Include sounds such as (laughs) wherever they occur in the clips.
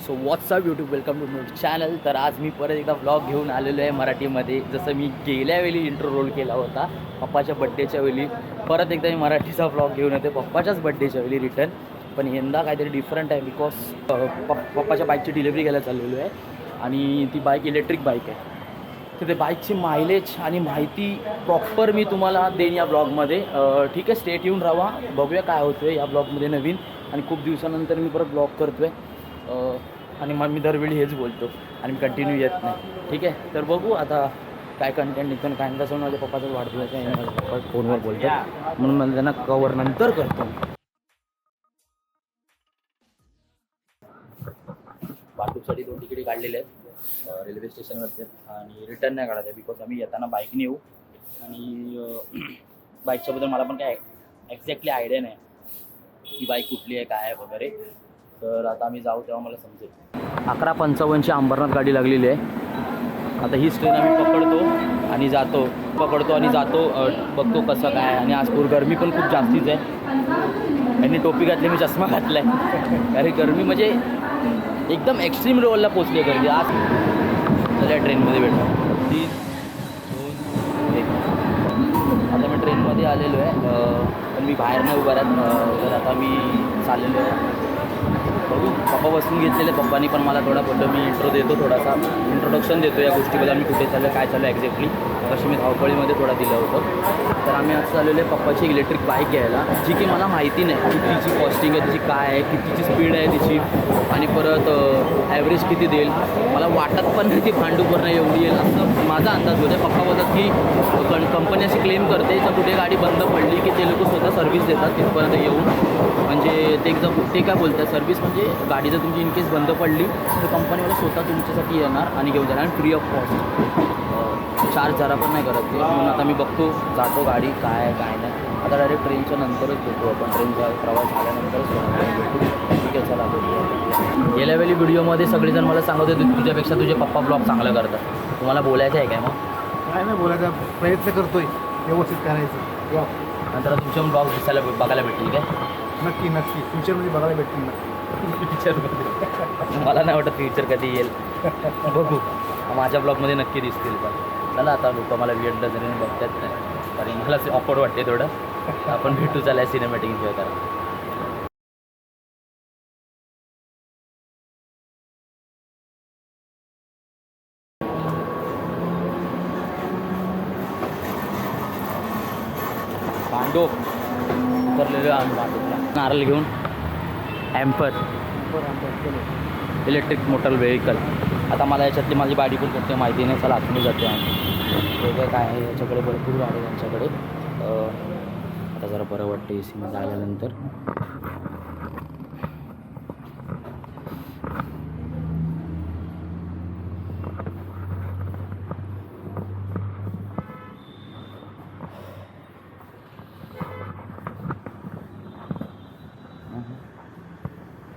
So WhatsApp YouTube welcome to my channel तर आज मी परत एकदा व्लॉग घेऊन आलेलो आहे मराठीमध्ये. जसं मी गेल्या वेळी इंट्रो रोल केला होता पप्पाच्या बड्डेच्या वेळी. परत एकदा मी मराठीचा व्लॉग घेऊन येते पप्पाच्याच बड्डेच्या वेळी रिटर्न पण यंदा काहीतरी डिफरंट आहे बिकॉज पप्पाच्या बाईकची डिलिव्हरी घ्यायला चाललेलो आहे. आणि ती बाईक इलेक्ट्रिक बाईक आहे. तर ते बाईकची मायलेज आणि माहिती प्रॉपर मी तुम्हाला देईन या ब्लॉगमध्ये ठीक आहे स्टेट येऊन राहा. बघूया काय होतं आहे या ब्लॉगमध्ये नवीन. आणि खूप दिवसानंतर मी परत ब्लॉग करतो आहे आणि मग मी दरवेळी हेच बोलतो. आणि मी कंटिन्यू येत नाही. ठीक आहे? तर बघू आता काय कंटेंट निघतो काय नाही. तसं माझ्या पप्पाचाच वाढदिवस आहे. माझ्या पप्पा फोनवर बोलतात. म्हणून मला त्यांना कवर नंतर करतो. वाहतूकसाठी दोन तिकडे काढलेले आहेत. रेल्वे स्टेशनवरती आणि रिटर्न नाही काढत आहे बिकॉज आम्ही येताना बाईकने येऊ. आणि बाईकच्याबद्दल (clears throat) मला पण काय एक्झॅक्टली आयडिया नाही की बाईक कुठली आहे काय आहे वगैरे. तर आता आम्ही जाऊ तेव्हा मला समजेल. अकरा पंचावन्नची अंबरनाथ गाडी लागलेली आहे. आता हीच ट्रेन आम्ही पकडतो आणि जातो. पकडतो आणि जातो बघतो कसं काय आणि आज पूर गरमी पण खूप जास्तीच आहे. यांनी टोपी घातली मी चष्मा घातला आहे अरे गरमी म्हणजे एकदम एक्स्ट्रीम लेवलला पोचली आहे गर्दी. आज सगळ्या ट्रेनमध्ये भेटतो तीन दोन एक. आता मी ट्रेनमध्ये आलेलो आहे. पण मी बाहेर नाही उभा राहत. तर आता मी चाललेलो आहे. बघू. पप्पा बसून घेतलेले. पप्पानी पण मला थोडा बोललो. मी इंट्रो देतो थोडासा. इंट्रोडक्शन देतो या गोष्टीबद्दल. मी कुठे चाललो काय चालू एक्झॅक्टली कशी मी धावपळीमध्ये थोडा दिलं होतं. तर आम्ही आज चाललेलो आहे पप्पाची इलेक्ट्रिक बाईक घ्यायला जी की मला माहिती नाही की तिची कॉस्टिंग आहे तिची काय आहे कितीची स्पीड आहे तिची. आणि परत ॲव्हरेज किती देईल. मला वाटत पण नाही ती भांडूपूर्ण एवढी येईल असं माझा अंदाज होता. पप्पा बोलतात की कं कंपनी अशी क्लेम करते तर कुठे गाडी बंद पडली की ते लोक स्वतः सर्व्हिस देतात तिथपर्यंत येऊन. म्हणजे ते एकदम ते काय बोलतात सर्व्हिस म्हणजे गाडी जर तुमची इनकेस बंद पडली तर कंपनीवाला स्वतः तुमच्यासाठी येणार आणि घेऊन जाणार आणि फ्री ऑफ कॉस्ट चार्ज जरा पण नाही करत. ते म्हणून आता मी बघतो जातो गाडी काय आहे काय नाही. आता डायरेक्ट ट्रेनच्या नंतरच भेटू आपण. ट्रेनचा प्रवास झाल्यानंतरच भेटू. ठीक आहे चला गेल्या वेळी व्हिडिओमध्ये सगळेजण मला सांगत होते तुझ्यापेक्षा तुझे पप्पा ब्लॉग चांगलं करतात. तुम्हाला बोलायचं आहे काय मग? काय नाही बोलायचा. प्रयत्न करतोय. व्यवस्थित करायचं. नंतर तुमचे ब्लॉग दिसायला बघायला भेटतील काय नक्की नक्की. फ्युचरमध्ये बघायला भेटतील नक्की फ्युचरमध्ये मला नाही वाटत फ्युचर कधी येईल. बघू. माझ्या ब्लॉगमध्ये नक्की दिसतील पण. चला आता लोक मला वियड नजरेने बघतात नाही कारण मला ऑकवर्ड वाटते थोडं. आपण भेटू चला सिनेमॅटिक एन्जॉय करा. भांडो. उतरलेलो आम्ही पांडव नारळ घेऊन ॲम्पर इलेक्ट्रिक मोटर व्हेकल आता मला याच्यातली माझी बाडी पण करते माहिती नाही चला आतमध्ये जाते आणि वेगळं काय आहे याच्याकडे भरपूर गाडी त्यांच्याकडे यांच्याकडे आता जरा बरं वाटतं ए सीमध्ये आल्यानंतर.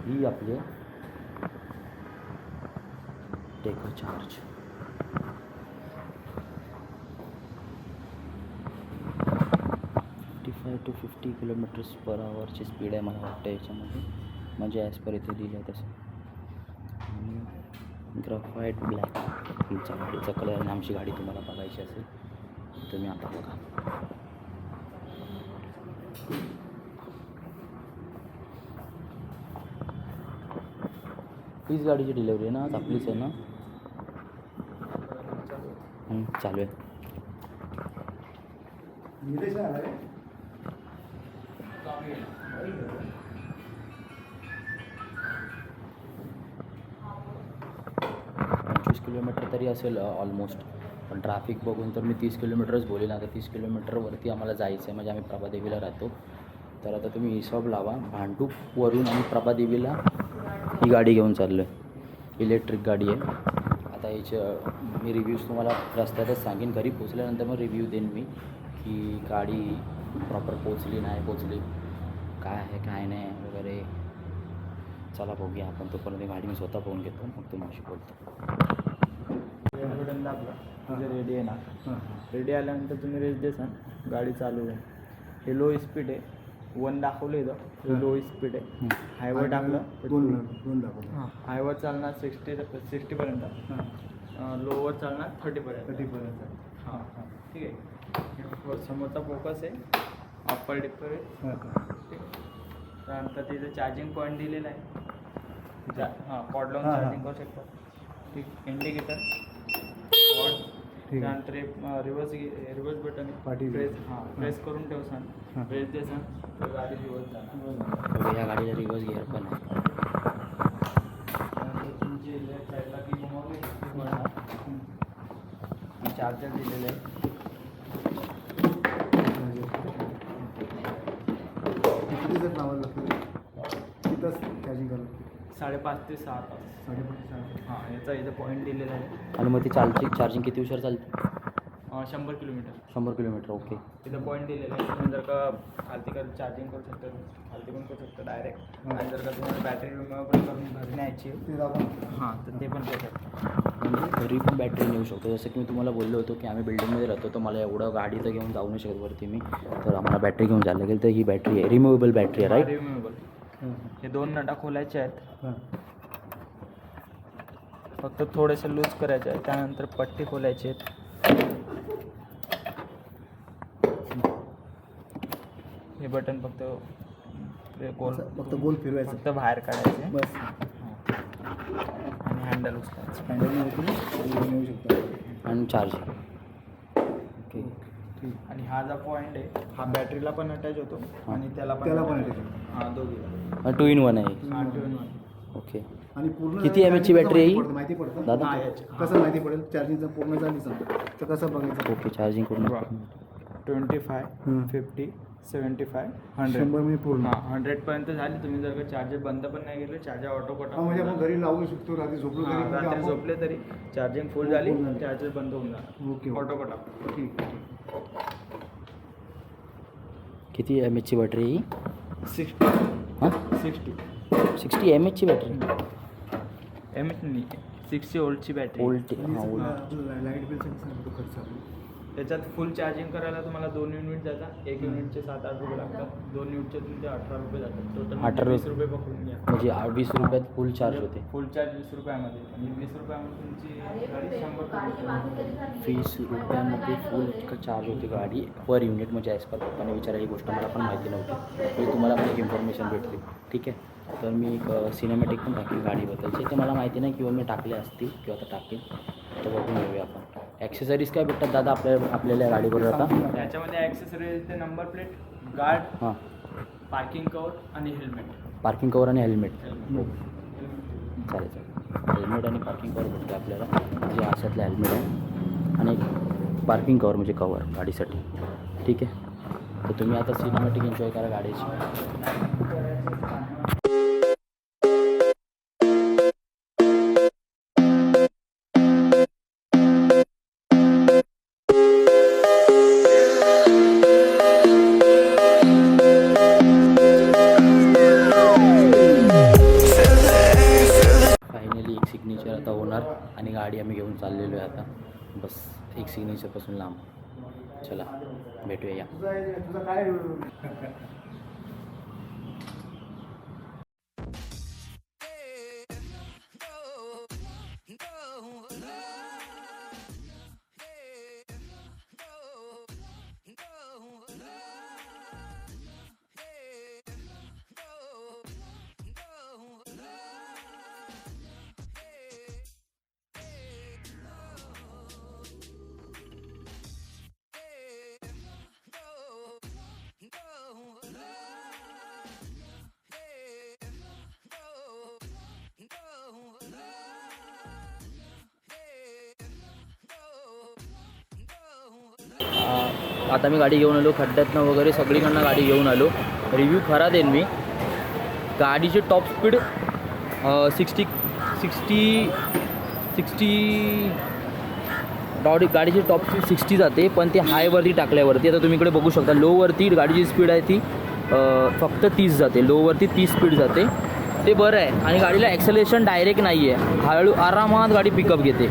ही आपले टेको charge fifty five to fifty kilometres per आवरची speed आहे मला वाटतं याच्यामध्ये. म्हणजे ॲज पर इथे लिहिलं आहे तसं. आणि ग्रफाईट ब्लॅक तुमच्या गाडीचा कलर आणि आमची गाडी तुम्हाला बघायची असेल तुम्ही आता बघा. हीच गाडीची डिलेवरी आहे ना आज आपलीच आहे ना? चालू आहे. पंचवीस किलोमीटर तरी असेल ऑलमोस्ट पण ट्रॅफिक बघून तर मी तीस किलोमीटरच बोलेन. आता तीस किलोमीटरवरती आम्हाला जायचं आहे म्हणजे आम्ही प्रभादेवीला राहतो. तर आता तुम्ही हिशोब लावा. भांडूपवरून आम्ही प्रभादेवीला ही गाडी घेऊन चाललो आहे इलेक्ट्रिक गाडी आहे. आता याच्या मी रिव्ह्यूज तुम्हाला रस्त्यातच सांगेन. घरी पोचल्यानंतर मग रिव्ह्यू देईन मी की गाडी प्रॉपर पोचली नाही पोचली काय आहे काय नाही वगैरे. चला बघूया आपण. तोपर्यंत गाडी मी स्वतः पाहून घेतो. मग तुम्हाला बोलतो. रेडी आहे ना. रेडी आल्यानंतर तुम्ही रेस देसान. गाडी चालू आहे हे लो स्पीड आहे. वन दाखवलं इथं. लो स्पीड आहे. हायवर टाकलं. दोन हां. हायवर चालणार सिक्स्टी सिक्स्टीपर्यंत हां. लोवर चालणार थर्टीपर्यंत थर्टीपर्यंत हां हां. ठीक आहे. समोरचा फोकस आहे. अप्पर डिपर आहे. हां. ठीक आहे. त्यानंतर तिथे चार्जिंग पॉईंट दिलेला आहे. हां. हां, हां. चार्जिंग करू शकता. ठीक इंडिकेटर ठीक आहे. त्यानंतर रिवर्स रिवर्स बटन पाठी प्रेस हां प्रेस करून ठेव सांग हां. प्रेस दे सांग तर गाडी रिवर्स जाणार या गाडीला रिव्हर्स गिअर पण आहे. त्यानंतर तुमची लेफ्ट साईडला की बटन चार्जर दिलेलं आहे. साडेपाच ते सहा तास. साडेपाच हां याचा इथं पॉईंट दिलेला आहे. आणि मग ती चार्जिंग चार्जिंग किती उशीर चालते? अं, शंभर किलोमीटर. शंभर किलोमीटर ओके. तिथं पॉईंट दिलेला आहे. तुम्ही जर का खालती कर चार्जिंग करू शकता खालती पण करू शकता डायरेक्ट हां. आणि जर का तुम्हाला बॅटरी रिमूव्ह पण करून घरी न्यायची आहे, ते दाखवा हां तर ते पण करू शकता. म्हणजे घरी पण बॅटरी नेऊ शकतो. जसं की मी तुम्हाला बोललो होतो की आम्ही बिल्डिंगमध्ये राहतो तर मला एवढं गाडी तर घेऊन जाऊ नाही शकत वरती मी. तर आम्हाला बॅटरी घेऊन जायला लागेल. तर ही बॅटरी आहे. रिमुवेबल बॅटरी आहे राईट रिमूवेबल हां दोन नटा खोलायचे आहेत. हां. फक्त थोडेसे लूज करायचे आहे त्यानंतर पट्टी खोलायची आहेत. हे बटन फक्त हे गोल फक्त गोल फिरवायचं. फक्त बाहेर काढायचे. बस. आणि हँडल उचलायचं. हँडल शकतो. आणि चार्जिंग ओके. ठीक आणि हा जो पॉईंट आहे हा बॅटरीला पण अटॅच होतो. आणि त्याला पण त्याला पण attach होतो. हा टू इन वन आहे हा. ओके आणि पूर्ण किती झालं MH ची कसं बॅटरी आहे ही? माहिती पडतं? दादा हा, याची. कसं माहिती पडेल चार्जिंग जर पूर्ण झाली समजा तर कसं बघायचं ओके चार्जिंग पूर्ण वा. Twenty five hmm. Fifty seventy five hundred शंभर मिनिट पूर्ण हां हंड्रेडपर्यंत झाली तुम्ही जर का चार्जर बंद पण नाही केलं चार्जर ऑटो कट हा म्हणजे आपण घरी लावू शकतो रात्री झोपलो तरी म्हणजे रात्री आपण- झोपले तरी चार्जिंग फुल झाली Full झाली. चार्जर बंद होऊन जाणार ओके ऑटो ओके कट ठीक ठीक. किती एम एचची बॅटरी आहे ही सिक्स्टी हां सिक्स्टी सिक्स्टी एम एचची बॅटरी एम एच नाही. सिक्स्टी ओल्डची बॅटरी ओल्ड हां लाइट? तो खर्च? त्याच्यात फुल चार्जिंग करायला तुम्हाला दोन युनिट जातात. एक युनिटचे सात आठ रुपये लागतात. दोन युनिटचे तुमचे अठरा रुपये जातात. टोटल अठरा वीस रुपये. पकडून घ्या. म्हणजे वीस रुपयात फुल चार्ज होते. फुल चार्ज वीस रुपयामध्ये. म्हणजे वीस रुपयामध्ये तुमची गाडी शंभर रुपये वीस रुपयामध्ये फुल इतकं चार्ज होते गाडी. पर युनिट म्हणजे ॲज पर पप्पाने विचारली ही गोष्ट मला पण माहिती नव्हती. म्हणजे तुम्हाला पण एक इन्फॉर्मेशन भेटली. ठीक आहे? तर मी एक सिनेमॅटिक पण टाकेल गाडीबद्दलचे ते मला माहिती नाही किंवा मी टाकले असतील किंवा आता टाकेल तर बघून घेऊया आपण. ॲक्सेसरीज काय भेटतात दादा आपल्या आपल्याला गाडीवर आता? त्याच्यामध्ये ॲक्सेसरीज ते नंबर प्लेट गार्ड हां. पार्किंग कवर आणि हेल्मेट पार्किंग कवर आणि हेल्मेट हो. चालेल चालेल. हेल्मेट आणि पार्किंग कवर भेटते आपल्याला. म्हणजे अशातलं हेल्मेट आहे. आणि पार्किंग कवर म्हणजे कवर गाडीसाठी. ठीक आहे? तर तुम्ही आता सिनेमॅटिक एन्जॉय करा गाडीची. आता होणार आणि गाडी आम्ही घेऊन चाललेलो आहे आता. बस एक सिग्नेचरपासून लांब. चला भेटूया. या (laughs) आता मी गाडी घेऊन आलो खड्ड्यातनं वगैरे सगळीकडनं गाडी घेऊन आलो. रिव्ह्यू खरा देईन मी. गाडीची top speed sixty sixty sixty गाडी गाडीची टॉप स्पीड सिक्स्टी जाते पण ती हायवरती टाकल्यावरती आता तुम्ही इकडे बघू शकता लोवरती गाडीची स्पीड आहे ती फक्त तीस जाते. लोवरती तीस स्पीड जाते. ते बरं आहे. आणि गाडीला ॲक्सलेशन डायरेक्ट नाही आहे हळू आरामात गाडी पिकअप घेते.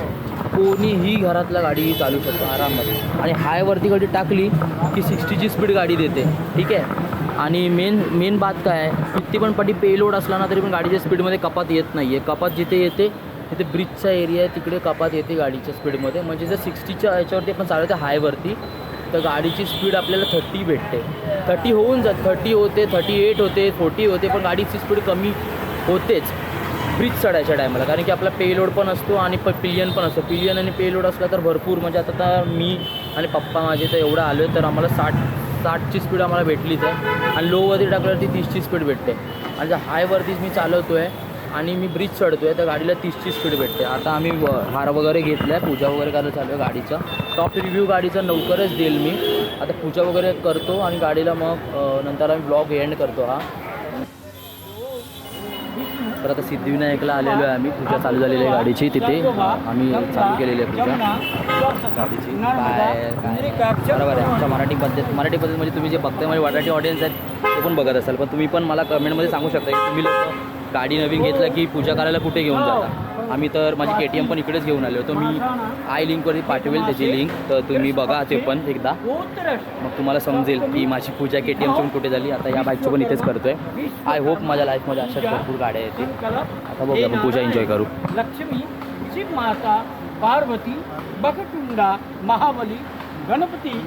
कोणीही घरातला गाडी चालू शकतो आरामात. आणि हायवरती गाडी टाकली की सिक्स्टीची स्पीड गाडी देते. ठीक आहे? आणि मेन मेन बात काय आहे? किती पण पाठी पेलोड असला ना तरी पण गाडीच्या स्पीडमध्ये कपात येत नाही आहे कपात जिथे येते तिथे ब्रिजचा एरिया आहे तिकडे कपात येते गाडीच्या स्पीडमध्ये म्हणजे जर सिक्स्टीच्या याच्यावरती आपण चालवते हायवरती तर गाडीची स्पीड आपल्याला थर्टी भेटते. थर्टी होऊन जात. थर्टी होते थर्टी एट होते फोर्टी होते पण गाडीची स्पीड कमी होतेच. ब्रिज चढायच्या टायमाला. कारण की आपला पेलोड पण असतो आणि प पिलियन पण असतो. पिलियन आणि पेलोड असला तर भरपूर. म्हणजे आता तर मी आणि पप्पा माझे तर एवढं आलो आहे तर आम्हाला साठ साठची स्पीड आम्हाला भेटलीच आहे आणि लोवरती टाकल्यावरती तीसची स्पीड भेटते. आणि जर हायवरतीच मी चालवतो आहे आणि मी ब्रिज चढतो आहे तर गाडीला तीसची स्पीड भेटते. आता आम्ही व हार वगैरे घेतला आहे पूजा वगैरे करायला चालू आहे गाडीचा. टॉप रिव्ह्यू गाडीचा लवकरच देईल मी. आता पूजा वगैरे करतो आणि गाडीला मग नंतर आम्ही ब्लॉग एंड करतो हा. तर आता सिद्धिविनायकला आलेलो आहे आम्ही. पूजा चालू झालेली आहे गाडीची तिथे. आम्ही चालू केलेली आहे पूजा. गाडीची. काय काय बरोबर आहे. आमच्या मराठी पद्धत मराठी पद्धत म्हणजे तुम्ही जे बघताय म्हणजे मराठी ऑडियन्स आहेत ते पण बघत असाल. पण तुम्ही पण मला कमेंटमध्ये सांगू शकता की तुम्ही लोक गाडी नवीन घेतलं की पूजा करायला कुठे घेऊन जाता? आम्ही तर माझी के टी एम पण इकडेच घेऊन आलो होतो. मी आय लिंकवरती पाठवेल त्याची लिंक तर तुम्ही बघा ते पण एकदा. मग तुम्हाला समजेल की माझी पूजा के टी एमची कुठे झाली. आता या बाईकचं पण इथेच करतोय. आय होप माझ्या लाईफमध्ये अशाच भरपूर गाड्या येतील. आता बघूया आपण पूजा एन्जॉय करू. लक्ष्मी शिव माता पार्वती बकटुंडा महाबली गणपती